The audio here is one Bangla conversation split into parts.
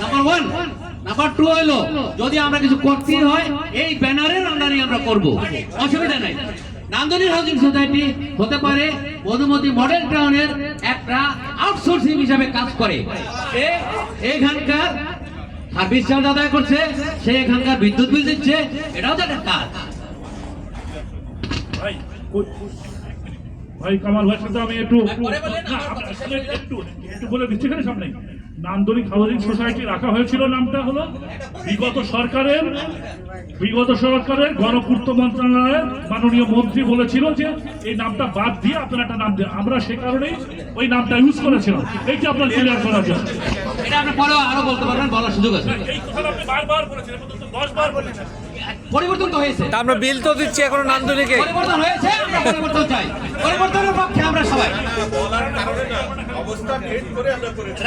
নাম্বার ওয়ান নাম্বার টু হলো যদি আমরা কিছু করতে হয় এই ব্যানারের আন্ডারে আমরা করব। অসুবিধা নাই। নান্দনিক হাউজিং সোসাইটি হতে পারে মধুমতি মডেল টাউনের একটা আউটসোর্সিং হিসাবে কাজ করে। এখানকার সার্ভিস চার্জ আদায় করছে সে এখানকার বিদ্যুৎ বিল দিচ্ছে এটাও তো একটা কাজ। ভাই কামাল ভাইয়ের সাথে আমি একটু একটু বলে দিচ্ছি সামনে। নান্দনিক হাউজিং সোসাইটি রাখা হয়েছিল নামটা হলো বিগত সরকারের বিগত সরকারের গণপূর্ত মন্ত্রণালয়ের মাননীয় মন্ত্রী বলেছিল যে এই নামটা বাদ দিয়ে আপনারা একটা নাম দেন। আমরা সে কারণেই ওই নামটা ইউজ করেছিলাম। এইটা আপনার ক্লিয়ার করার জন্য। এটা আপনি পরেও আরও বলতে পারবেন বলার সুযোগ আছে। এই কথাটা আপনি বারবার বলেছেন দশ বার বলেছেন। পরিবর্তন তো হয়েছে। আমরা বিল তো দিচ্ছি এখনও নান্দনিকে। পরিবর্তন হয়েছে আমরা পরিবর্তন চাই। পরিবর্তনের পক্ষে আমরা সবাই বলার কারণে না অবস্থা করে আমরা করেছি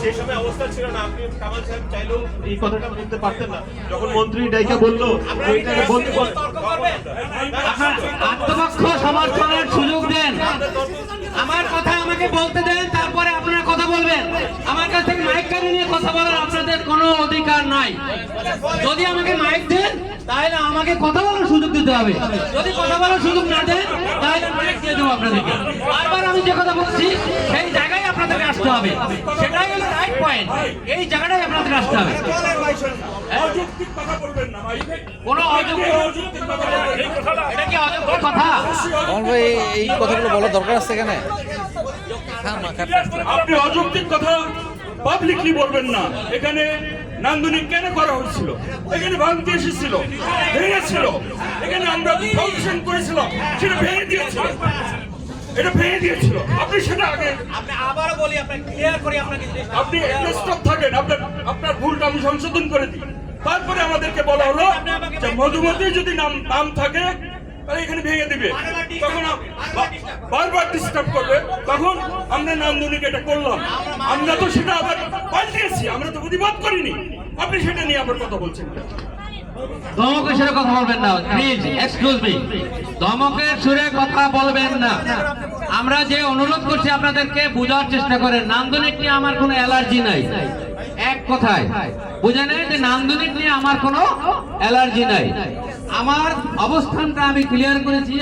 সেই সময় অবস্থা ছিল না আপনি কামাল সাহেব চাইলেও এই কথাটা বলতে পারতেন না যখন মন্ত্রী ডাইকা বলল যে বন্ধ কর আত্মপক্ষ সমর্থনের সুযোগ দেন আমার কথা আমাকে বলতে দেন তারপরে আপনারা কথা বলবেন আমার কাছ থেকে মাইক কানে নিয়ে কথা বলার আপনাদের কোনো অধিকার নাই যদি আমাকে মাইক দেন তাহলে আমাকে কথা বলার সুযোগ দিতে হবে যদি কথা বলার সুযোগ না দেন তাহলে মাইক দিয়ে দেবো আপনাদেরকে বারবার আমি যে কথা বলছি সেই জায়গায় আপনাদেরকে আসতে হবে। সেটাই হলো রাইট পয়েন্ট এই জায়গাটাই আপনাদের আসতে হবে। অযৌক্তিক কথা বলবেন কোনো কথা এই কি অযোগ্য কথা? আমার ভাই এই- এই কথাগুলো বলার দরকার আছে এখানে? আপনি অযৌক্তিক কথা পাবলিকলি বলবেন না। এখানে নান্দনিক কেন করা হচ্ছিল এখানে ভাঙতে এসেছিল ভেঙেছিল। এখানে আমরা ফাউন্ডেশন করেছিলাম সেটা ভেঙে দিয়েছিল। এটা ভেঙে দিয়েছিল। আপনি সেটা আগে আপনি আবারও বলি আপনাকে ক্লিয়ার করি আপনাকে আপনি স্টপ থাকেন আপনার আপনার ভুলটা আমি সংশোধন করে দিই। তারপরে আমাদেরকে বলা হলো যে মধুমতি যদি নাম নাম থাকে তাহলে এখানে ভেঙে দিবে। তখন বারবার ডিস্টার্ব করবে। তখন আমরা নান্দনিক এটা করলাম। আমরা তো সেটা আবার পাল্টিয়েছি আমরা তো প্রতিবাদ করিনি। আপনি সেটা নিয়ে আবার কথা বলছেন। ধমকের সুরে কথা বলবেন না। প্লিজ এক্সকিউজ মি ধমকের সুরে কথা বলবেন না। আমরা যে অনুরোধ করছি আপনাদেরকে, বোঝার চেষ্টা করেন। নান্দনিক নিয়ে আমার কোনো অ্যালার্জি নাই। এক কথায়। বুঝে নেই যে নান্দনিক নিয়ে আমার কোনো অ্যালার্জি নাই। আমার অবস্থানটা আমি ক্লিয়ার করেছি।